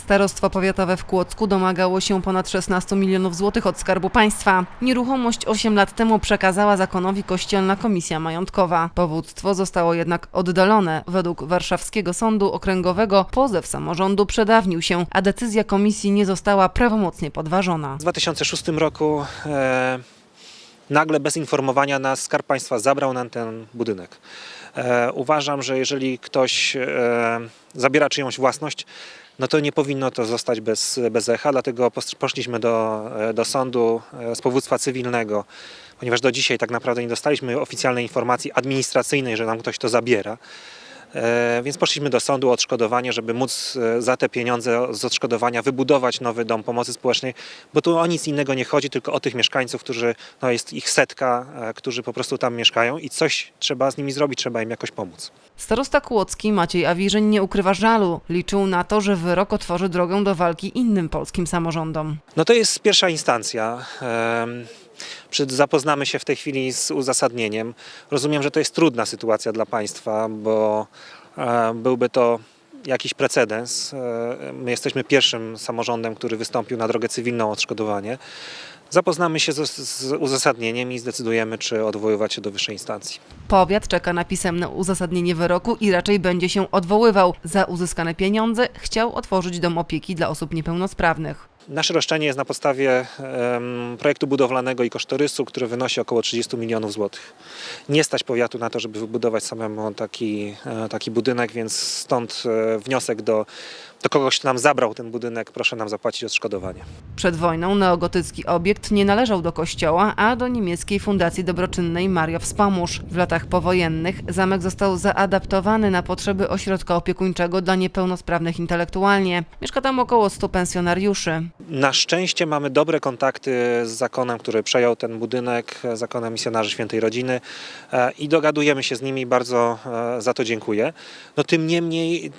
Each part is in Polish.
Starostwo powiatowe w Kłodzku domagało się ponad 16 milionów złotych od Skarbu Państwa. Nieruchomość 8 lat temu przekazała zakonowi Kościelna Komisja Majątkowa. Powództwo zostało jednak oddalone. Według Warszawskiego Sądu Okręgowego pozew samorządu przedawnił się, a decyzja komisji nie została prawomocnie podważona. W 2006 roku e, nagle bez informowania nas Skarb Państwa zabrał nam ten budynek. E, uważam, że jeżeli ktoś e, zabiera czyjąś własność, no to nie powinno to zostać bez, bez echa, dlatego pos- poszliśmy do, e, do sądu e, z powództwa cywilnego, ponieważ do dzisiaj tak naprawdę nie dostaliśmy oficjalnej informacji administracyjnej, że nam ktoś to zabiera. E, Więc poszliśmy do sądu o odszkodowanie, żeby móc e, za te pieniądze z odszkodowania wybudować nowy dom pomocy społecznej, bo tu o nic innego nie chodzi, tylko o tych mieszkańców, którzy, no jest ich setka, e, którzy po prostu tam mieszkają i coś trzeba z nimi zrobić, trzeba im jakoś pomóc. Starosta Kłodzki Maciej Awirzeń nie ukrywa żalu. Liczył na to, że wyrok otworzy drogę do walki innym polskim samorządom. No to jest pierwsza instancja. Zapoznamy się w tej chwili z uzasadnieniem. Rozumiem, że to jest trudna sytuacja dla państwa, bo e, byłby to jakiś precedens. E, My jesteśmy pierwszym samorządem, który wystąpił na drogę cywilną o odszkodowanie. Zapoznamy się z, z uzasadnieniem i zdecydujemy, czy odwoływać się do wyższej instancji. Powiat czeka na pisemne uzasadnienie wyroku i raczej będzie się odwoływał. Za uzyskane pieniądze chciał otworzyć dom opieki dla osób niepełnosprawnych. Nasze roszczenie jest na podstawie projektu budowlanego i kosztorysu, który wynosi około 30 milionów złotych. Nie stać powiatu na to, żeby wybudować samemu taki, e, taki budynek, więc stąd e, wniosek do, do kogoś, nam zabrał ten budynek, proszę nam zapłacić odszkodowanie. Przed wojną neogotycki obiekt nie należał do kościoła, a do niemieckiej fundacji dobroczynnej Maria Wspomóż. W latach powojennych zamek został zaadaptowany na potrzeby ośrodka opiekuńczego dla niepełnosprawnych intelektualnie. Mieszka tam około 100 pensjonariuszy. Na szczęście mamy dobre kontakty z zakonem, który przejął ten budynek, zakonem misjonarzy świętej rodziny e, i dogadujemy się z nimi, bardzo e, za to dziękuję. No tym niemniej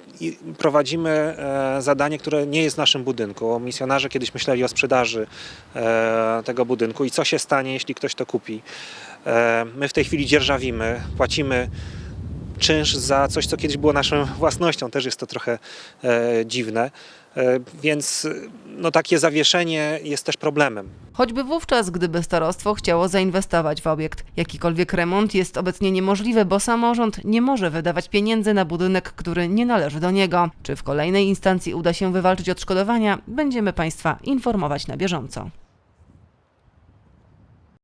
prowadzimy e, zadanie, które nie jest w naszym budynku. Misjonarze kiedyś myśleli o sprzedaży e, tego budynku i co się stanie, jeśli ktoś to kupi. E, My w tej chwili dzierżawimy, płacimy czynsz za coś, co kiedyś było naszą własnością. Też jest to trochę e, dziwne. E, więc no, takie zawieszenie jest też problemem. Choćby wówczas, gdyby starostwo chciało zainwestować w obiekt. Jakikolwiek remont jest obecnie niemożliwy, bo samorząd nie może wydawać pieniędzy na budynek, który nie należy do niego. Czy w kolejnej instancji uda się wywalczyć odszkodowania, będziemy Państwa informować na bieżąco.